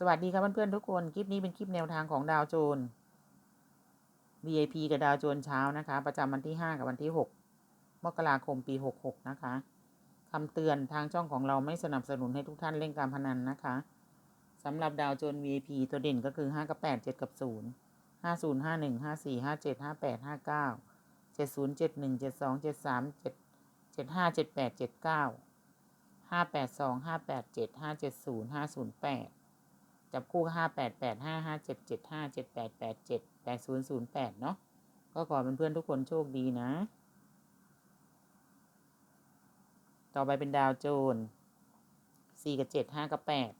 สวัสดีครับเพื่อนๆทุกคน คลิปนี้เป็นคลิปแนวทางของดาวโจน VIP กับดาวโจนเช้านะคะ ประจำวันที่ 5 กับวันที่ 6 มกราคมปี 66 นะคะคำเตือนทางช่องของเราไม่สนับสนุนให้ทุกท่านเล่นการพนันนะคะสำหรับดาวโจน VIP ตัวเด่นก็คือ 5 กับ 8 7 กับ 0 50 51 54 57 58 59 70 71 72 73 75 78 79 582 587 570 508 จับคู่ห้าแปดแปดห้าห้าเจ็ดเจ็ดห้าเจ็ดแปดแปดเจ็ดแปดศูนย์ศูนย์แปดเนาะก็ขอเพื่อนๆทุกคนโชคดีนะ ต่อไปเป็นดาวโจนสี่กับเจ็ดห้ากับแปด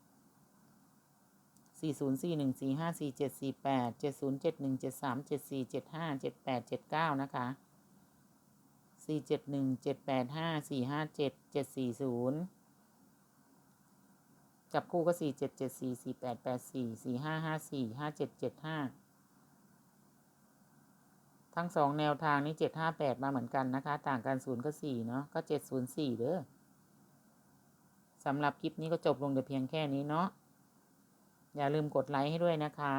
สี่ศูนย์สี่หนึ่งสี่ห้าสี่เจ็ดสี่แปดเจ็ดศูนย์เจ็ดหนึ่งเจ็ดสามเจ็ดสี่เจ็ดห้าเจ็ดแปดเจ็ดเก้านะคะสี่เจ็ดหนึ่งเจ็ดแปดห้าสี่ห้าเจ็ดเจ็ดสี่ศูนย์ จับคู่ก็สี่เจ็ดเจ็ดสี่สี่แปดแปดสี่สี่ห้าห้าสี่ห้าเจ็ดเจ็ดห้าทั้งสองแนวทางนี้เจ็ดห้าแปดมาเหมือนกันนะคะ ต่างกันศูนย์ก็สี่เนาะก็เจ็ดศูนย์สี่เด้อสำหรับคลิปนี้ก็จบลงแต่เพียงแค่นี้เนาะอย่าลืมกดไลค์ให้ด้วยนะคะ